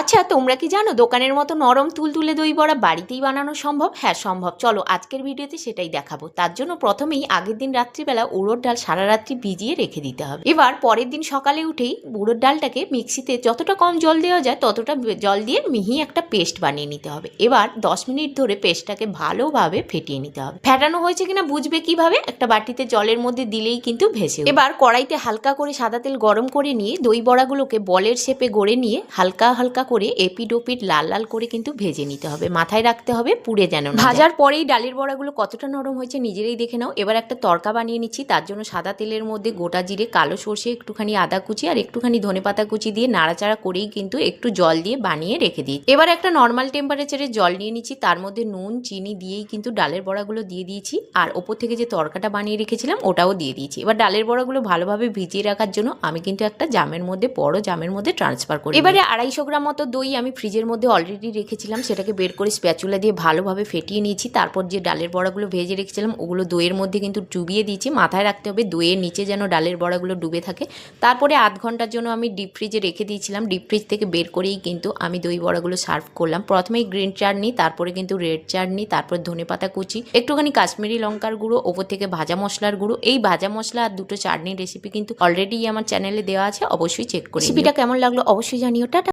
আচ্ছা তোমরা কি জানো দোকানের মতো নরম তুলতুলে দই বড়া বাড়িতেই বানানো সম্ভব? হ্যাঁ সম্ভব। চলো, আজকের ভিডিওতে সেটাই দেখাবো। তার জন্য প্রথমেই আগের দিন রাত্রিবেলা উড়োর ডাল সারা রাত্রি ভিজিয়ে রেখে দিতে হবে। এবার পরের দিন সকালে উঠেই উড়োর ডালটাকে মিক্সিতে যতটা কম জল দেওয়া যায় ততটা জল দিয়ে মিহি একটা পেস্ট বানিয়ে নিতে হবে। এবার দশ মিনিট ধরে পেস্টটাকে ভালোভাবে ফেটিয়ে নিতে হবে। ফেটানো হয়েছে কিনা বুঝবে কীভাবে? একটা বাটিতে জলের মধ্যে দিলেই কিন্তু ভেসে এবার কড়াইতে হালকা করে সাদা তেল গরম করে নিয়ে দই বড়াগুলোকে বলের শেপে গড়ে নিয়ে হালকা হালকা করে এপিড ওপিড লাল লাল করে কিন্তু ভেজে নিতে হবে। মাথায় রাখতে হবে পুড়ে যেন ভাজার পরেই ডালের বড়াগুলো কতটা নরম হয়েছে নিজেরাই দেখে নাও। এবার একটা তরকা বানিয়ে নিচ্ছি। তার জন্য সাদা তেলের মধ্যে গোটা জিরে কালো সর্ষে একটুখানি আদা কুচি আর একটুখানি ধনেপাতা কুচি দিয়ে নাড়াচাড়া করেই কিন্তু একটু জল দিয়ে বানিয়ে রেখে দিই। এবার একটা নর্মাল টেম্পারেচারে জল নিয়ে নিচ্ছি। তার মধ্যে নুন চিনি দিয়েই কিন্তু ডালের বড়াগুলো দিয়ে দিয়েছি। আর ওপর থেকে যে তরকাটা বানিয়ে রেখেছিলাম ওটাও দিয়ে দিয়েছি। এবার ডালের বড়াগুলো ভালোভাবে ভিজিয়ে রাখার জন্য আমি কিন্তু একটা জামের মধ্যে বড় জামের মধ্যে ট্রান্সফার করি এবারে আড়াইশো গ্রাম মতো দই আমি ফ্রিজের মধ্যে অলরেডি রেখেছিলাম, সেটাকে বের করে স্প্যাচুলা দিয়ে ভালোভাবে ফেটিয়ে নিয়েছি। তারপর যে ডালের বড়াগুলো ভেজে রেখেছিলাম, ওগুলো দইয়ের মধ্যে কিন্তু ডুবিয়ে দিয়েছি। মাথায় রাখতে হবে দইয়ের নিচে যেন ডালের বড়াগুলো ডুবে থাকে। তারপরে আধ ঘণ্টার জন্য আমি ডিপ ফ্রিজে রেখে দিয়েছিলাম। ডিপ ফ্রিজ থেকে বের করেই কিন্তু আমি দই বড়াগুলো সার্ভ করলাম। প্রথমেই গ্রিন চাটনি তারপরে কিন্তু রেড চাটনি তারপর ধনেপাতা কুচি, একটুখানি কাশ্মীরি লঙ্কার গুঁড়ো, ওপর থেকে ভাজা মশলার গুঁড়ো। এই ভাজা মশলা আর দুটো চাটনির রেসিপি কিন্তু অলরেডি আমার চ্যানেলে দেওয়া আছে, অবশ্যই চেক করে রেসিপিটা কেমন লাগল অবশ্যই জানিও। টাটা।